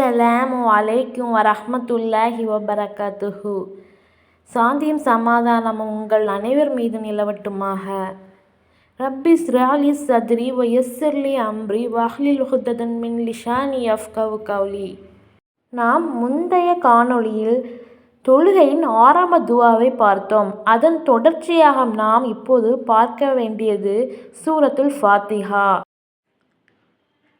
அஸ்ஸலாமு அலைக்கும் வரஹமத்துல்லாஹி வபரகாத்துஹு. சாந்தியும் சமாதானமும் உங்கள் அனைவர் மீது நிலவட்டுமாக. ரப்பி ஸ்ராலி சத்ரி வயஸ்ஸர்லி அம்ரி வஹ்லில் உஹ்ததன் மின் லிஷானி அஃப்கவு கவுலி நாம் முந்தைய காணொளியில் தொழுகையின் ஆரம்ப துவாவை பார்த்தோம். அதன் தொடர்ச்சியாக நாம் இப்போது பார்க்க வேண்டியது சூரத்துல் ஃபாத்திஹா.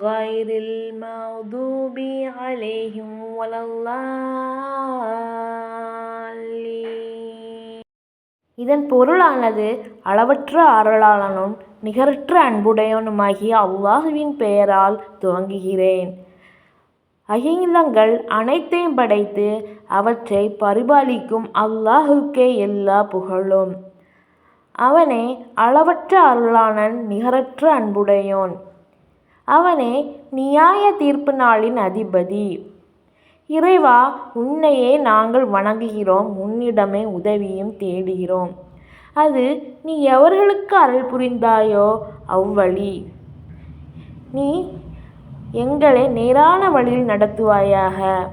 غير المغضوب عليهم ولا الضالين இதன் பொருளானது அளவற்ற அருளாளனும் நிகரற்ற அன்புடையவனுமாகிய அல்லாஹுவின் பெயரால் துவங்குகிறேன் அகிலங்கள் அனைத்தையும் படைத்து அவற்றை பரிபாலிக்கும் அல்லாஹுக்கே எல்லா புகழும் அவனே அளவற்ற அருளாளன் நிகரற்ற அன்புடையோன் அவனே நியாய தீர்ப்பு நாளின் அதிபதி. இறைவா உன்னையே நாங்கள் வணங்குகிறோம் உன்னிடமே உதவியும் தேடுகிறோம். அது நீ எவர்களுக்கு அருள் புரிந்தாயோ அவ்வழி. நீ எங்களை நேரான வழியில் நடத்துவாயாக.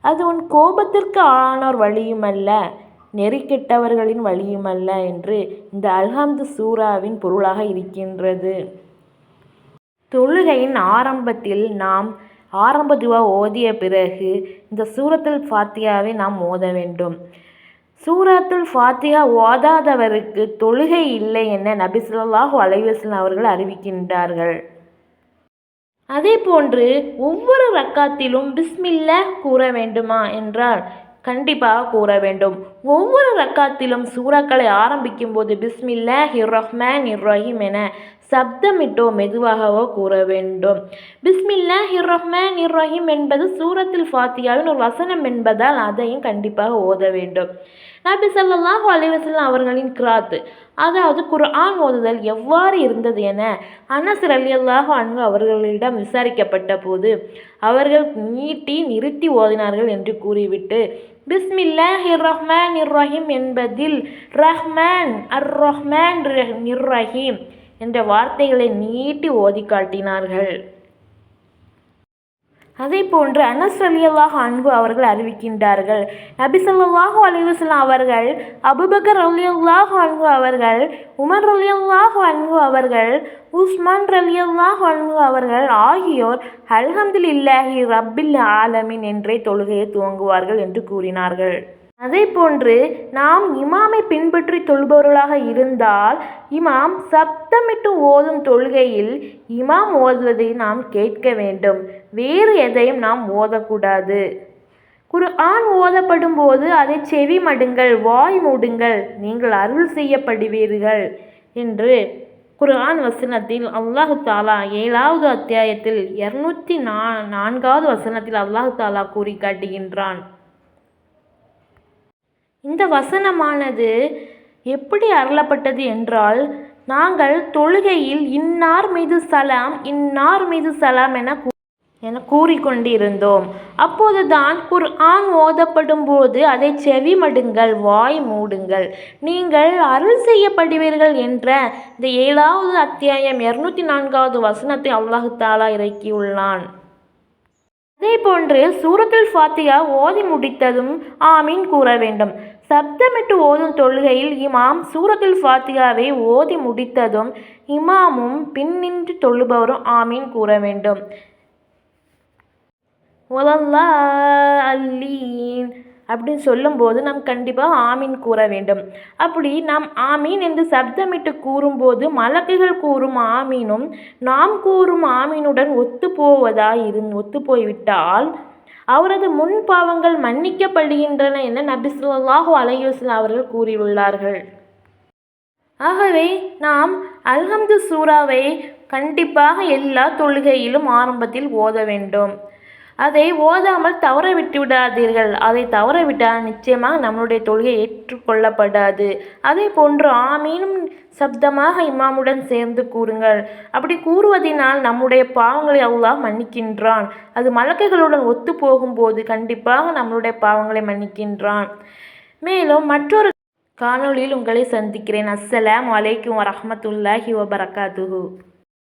அது உன் கோபத்திற்கு ஆளானோர் வழியுமல்ல நெறிக்கெட்டவர்களின் வழியுமல்ல என்று இந்த அல்ஹம்து சூராவின் பொருளாக இருக்கின்றது. தொழுகையின் ஆரம்பத்தில் நாம் ஆரம்ப துவா ஓதிய பிறகு இந்த சூரத்துல் ஃபாத்தியாவை நாம் ஓத வேண்டும். சூரத்துல் ஃபாத்தியா ஓதாதவருக்கு தொழுகை இல்லை என நபி ஸல்லல்லாஹு அலைஹி அவர்கள் அறிவிக்கின்றார்கள். அதே போன்று ஒவ்வொரு ரக்காத்திலும் பிஸ்மில்லா கூற வேண்டுமா என்றால் கண்டிப்பாக கூற வேண்டும். ஒவ்வொரு ரக்காத்திலும் சூறாக்களை ஆரம்பிக்கும் போது பிஸ்மில்லா ஹிர் ரஹ்மான் இர் ரஹீம் என சப்தமிட்டோ மெதுவாகவோ கூற வேண்டும். பிஸ்மில்லா ஹிர்ரஹ்மான் ரஹ்மான் இர் என்பது சூரத்தில் ஃபாத்தியாவின் ஒரு வசனம் என்பதால் அதையும் கண்டிப்பாக ஓத வேண்டும். நபி ஸல்லல்லாஹு அலிவசல்லாம் அவர்களின் கிராத்து அதாவது குர்ஆன் ஓதுதல் எவ்வாறு இருந்தது என அனஸ் ரலியல்லாஹு அன்பு அவர்களிடம் விசாரிக்கப்பட்ட போது அவர்கள் நீட்டி நிறுத்தி ஓதினார்கள் என்று கூறிவிட்டு பிஸ்மில்லாஹிர் ரஹ்மான் இர் ரஹீம் என்பதில் ரஹ்மான் அர் ரஹ்மான் நிர் ரஹீம் என்ற வார்த்தைகளை நீட்டி ஓதி காட்டினார்கள். அதே போன்று அனஸ் அலியல்லாஹ் அன்பு அவர்கள் அறிவிக்கின்றார்கள். நபி ஸல்லல்லாஹு அலைஹி அவர்கள் அபுபக்கர் அலியல்லாஹ் அன்பு அவர்கள் உமர் அலியல்லாஹ் அன்பு அவர்கள் உஸ்மான் அலியல்லாஹ் அன்பு அவர்கள் ஆகியோர் அல்ஹம்துலில்லாஹி ரப்பில் ஆலமின் என்றே தொழுகையை துவங்குவார்கள் என்று கூறினார்கள். அதே போன்று நாம் இமாமை பின்பற்றி தொழுபவர்களாக இருந்தால் இமாம் சப்தமிட்டு ஓதும் தொழுகையில் இமாம் ஓதுவதை நாம் கேட்க வேண்டும். வேறு எதையும் நாம் ஓதக்கூடாது. குர்ஆன் ஓதப்படும் போது அதை செவி மடுங்கள் வாய் மூடுங்கள் நீங்கள் அருள் செய்யப்படுவீர்கள் என்று குர்ஆன் வசனத்தில் அல்லாஹு தாலா ஏழாவது அத்தியாயத்தில் இரநூத்தி நா நான்காவது வசனத்தில் அல்லாஹு தாலா கூறி காட்டுகின்றான் இந்த வசனமானது எப்படி அருளப்பட்டது என்றால் நாங்கள் தொழுகையில் இன்னார் மீது சலாம் இன்னார் மீது சலாம் என என கூறிக்கொண்டிருந்தோம். அப்போதுதான் குர்ஆன் ஓதப்படும் போது அதை செவி மடுங்கள் வாய் மூடுங்கள். நீங்கள் அருள் செய்யப்படுவீர்கள் என்ற இந்த ஏழாவது அத்தியாயம் இரநூத்தி நான்காவது வசனத்தை அல்லாஹு தாலா இறக்கியுள்ளான். அதே போன்று சூரத்தில் ஃபாத்தியா ஓதி முடித்ததும் ஆமீன் கூற வேண்டும். சப்தமிட்டு ஓதும் தொழுகையில் இமாம் சூரத்துல் ஃபாத்தியாவை ஓதி முடித்ததும் இமாமும் பின்னின்று தொழுபவரும் ஆமீன் கூற வேண்டும். ஒலல்லா அல்லீன் அப்படின்னு சொல்லும்போது நாம் கண்டிப்பாக ஆமீன் கூற வேண்டும். அப்படி நாம் ஆமீன் என்று சப்தமிட்டு கூறும்போது மலக்குகள் கூறும் ஆமீனும் நாம் கூறும் ஆமீனுடன் ஒத்து போவதா இரு ஒத்து போய்விட்டால் அவரது முன் பாவங்கள் மன்னிக்கப்படுகின்றன என நபி ஸல்லல்லாஹு அலைஹி அவர்கள் கூறியுள்ளார்கள். ஆகவே நாம் அல்ஹம்து சூராவை கண்டிப்பாக எல்லா தொழுகையிலும் ஆரம்பத்தில் ஓத வேண்டும். அதை ஓதாமல் தவற விட்டு விடாதீர்கள் அதை தவற விட்டால் நிச்சயமாக நம்மளுடைய தொழுகை ஏற்றுக்கொள்ளப்படாது. அதே போன்று ஆமீனும் சப்தமாக இமாமுடன் சேர்ந்து கூறுங்கள். அப்படி கூறுவதினால் நம்முடைய பாவங்களை அல்லாஹ் மன்னிக்கின்றான். அது மலக்குகளுடன் ஒத்து போகும்போது கண்டிப்பாக நம்மளுடைய பாவங்களை மன்னிக்கின்றான். மேலும் மற்றொரு காணொளியில் உங்களை சந்திக்கிறேன். அஸ்ஸலாம் வலைக்கும் வரமத்துல்லாஹி வபரகாத்துஹு.